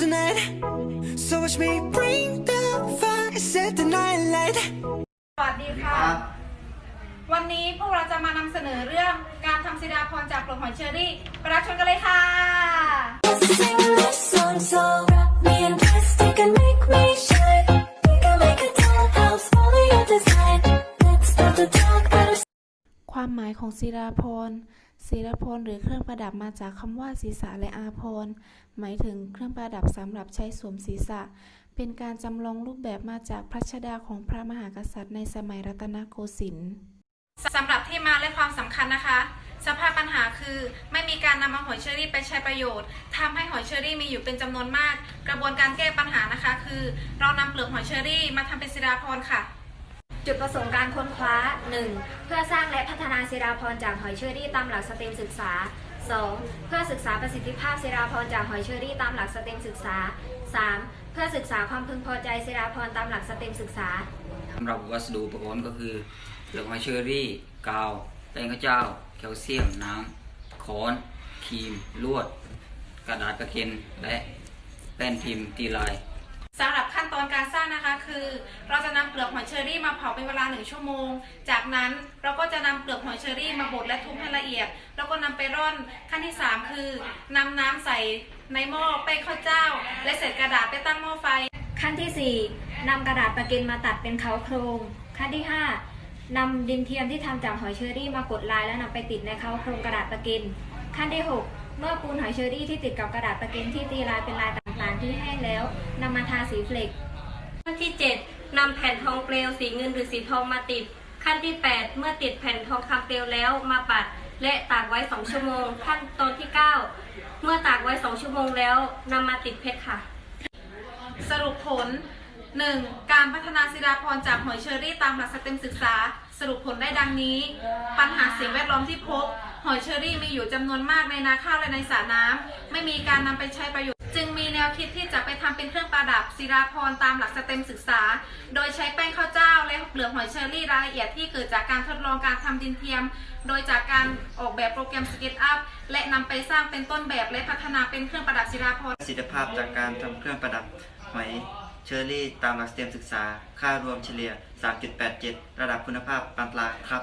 tonight. So watch me bring the fire, set the night light. สวัสดีค่ะ วันนี้พวกเราจะมานำเสนอเรื่องการทำซิดาพรจากเปลือกหอยเชอรี่ไปรับชมกันเลยค่ะ Sing this song so wrap me in plastic and make me shine. We can make a dollhouse, follow your design. Let's build a dog out of ความหมายของศิลาพร ศิลาพรหรือเครื่องประดับมาจากคำว่าศีรษะและอาพรณ์หมายถึงเครื่องประดับสำหรับใช้สวมศีรษะ เป็นการจำลองรูปแบบมาจากพระชดาของพระมหากษัตริย์ในสมัยรัตนโกสินทร์สำหรับที่มาและความสำคัญนะคะ สภาพปัญหาคือไม่มีการนำเอาหอยเชอรี่ไปใช้ประโยชน์ทำให้หอยเชอรี่มีอยู่เป็นจำนวนมาก กระบวนการแก้ปัญหานะคะ คือ เรานำเปลือกหอยเชอรี่มาทำเป็นซิดาพรค่ะ จุดประสงค์การค้นคว้า 1. เพื่อสร้างและพัฒนาศิราพรจากหอยเชอรี่ตามหลักสเต็มศึกษา 2. เพื่อศึกษาประสิทธิภาพศิราพรจากหอยเชอรี่ตามหลักสเต็มศึกษา 3. เพื่อศึกษาความพึงพอใจศิราพรตามหลักสเต็มศึกษาสำหรับวัสดุอุปกรณ์ก็คือเปลือกหอยเชอรี่ กาวแป้งข้าวเจ้า แคลเซียม น้ำค้อนครีม ลวด กระดาษกระเคนและแป้นพิมพ์ตีลาย สำหรับขั้นตอนการสร้างนะคะคือ เราจะนำเปลือกหอยเชอรี่มาเผาเป็นเวลาหนึ่งชั่วโมง จากนั้นเราก็จะนำเปลือกหอยเชอรี่มาบดและทุบให้ละเอียด แล้วก็นำไปร่อนขั้นที่ 3 คือนำน้ำใส่ในหม้อแป้งข้าวเจ้า และเศษกระดาษไปตั้งหม้อไฟ ขั้นที่ 4นำกระดาษปะกินมาตัดเป็นเขาโครงขั้นที่ 5นำดินเทียมที่ทำจากหอยเชอรี่มากดลายแล้วนำไปติดในเขาโครงกระดาษปะกินขั้นที่ 6 เมื่อปูนหอยเชอรี่ที่ติดกับกระดาษปะกินที่ตีลายเป็นลายางๆที่แห้งแล้วนำมาทาสีเฟลกขั้นที่ 7นำแผ่นทองเปลวสีเงินหรือสีทองมาติด ขั้นที่ 8 เมื่อติดแผ่นทองคำเปลวแล้วมาปัด และตากไว้ 2 ชั่วโมง ขั้นตอนที่ 9 เมื่อตากไว้ 2 ชั่วโมงแล้วนำมาติดเพชรค่ะ สรุปผล 1. การพัฒนาศิลาพรจากหอยเชอรี่ตามหลักสเต็มศึกษา สรุปผลได้ดังนี้ ปัญหาสิ่งแวดล้อมที่พบ หอยเชอรี่มีอยู่จำนวนมากในนาข้าวและในสระน้ำไม่มีการนำไปใช้ประโยชน์ จึงมีแนวคิดที่จะไปทำเป็นเครื่องประดับศิลาพรตามหลักสเต็มศึกษา โดยใช้แป้งข้าวเจ้าและเปลือกหอยเชอรี่รายละเอียดที่เกิดจากการทดลองการทำดินเทียม โดยจากการออกแบบโปรแกรมสเก็ตอัพและนำไปสร้างเป็นต้นแบบและพัฒนาเป็นเครื่องประดับศิลาพรประสิทธิภาพจากการทำเครื่องประดับหอยเชอรี่ตามหลักสเตรียมศึกษา ค่ารวมเฉลี่ย 3.87 ระดับคุณภาพปานกลางครับ